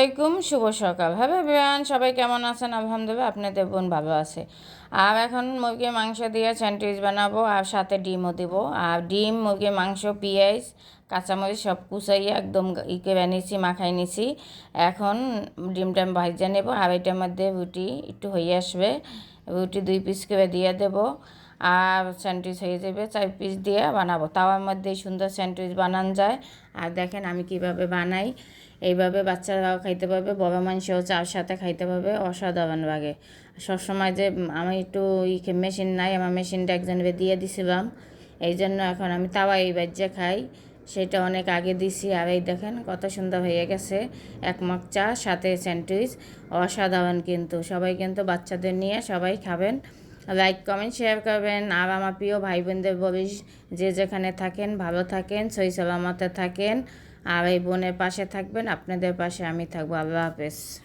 আসসালামাইকুম শুভ সকাল। হ্যাঁ বেয়ান সবাই কেমন আছেন? আলহামদুলিল্লাহ, আপনাদের বোন ভালো আছে। আর এখন মুরগির মাংস দিয়ে স্যান্ডউইচ বানাবো আর সাথে ডিমও দেবো। আর ডিম মুরগির মাংস, পেঁয়াজ, কাঁচামরিচ সব কুচাইয়ে একদম ইকে বানিয়েছি, মাখাই নিছি। এখন ডিমটা ভাজা নেব। আর এটার মধ্যে রুটি একটু হয়ে আসবে। রুটি দুই পিস করে দিয়ে দেবো। আর স্যান্ডউইচ হয়ে যাবে, চার পিস দিয়ে বানাবো। তাওয়ার মধ্যে সুন্দর স্যান্ডউইচ বানান যায়। আর দেখেন আমি কীভাবে বানাই। এইভাবে বাচ্চারাও খাইতে পারবে, বড় মানুষও চার সাথে খাইতে পারবে অসাধারণ লাগে। সবসময় যে আমি একটু মেশিন নাই, আমার মেশিনটা একজনকে দিয়ে দিছিলাম। এই জন্য এখন আমি তাওয়া এই বাজ্যে খাই। সেটা অনেক আগে দিছি, আর এই দেখেন কত সুন্দর হয়ে গেছে। এক মগ চা, সাথে স্যান্ডউইচ। অসাধারণ কিন্তু। সবাই কিন্তু বাচ্চাদের নিয়ে সবাই খাবেন। লাইক কমেন্ট শেয়ার করবেন। আর আমার প্রিয় ভাই বোনদের বলিস, যে যেখানে থাকেন, ভালো থাকেন সই সালামতে থাকেন। আর এই বোনের পাশে থাকবেন, আপনাদের পাশে আমি থাকব। আল্লাহ হাফেজ।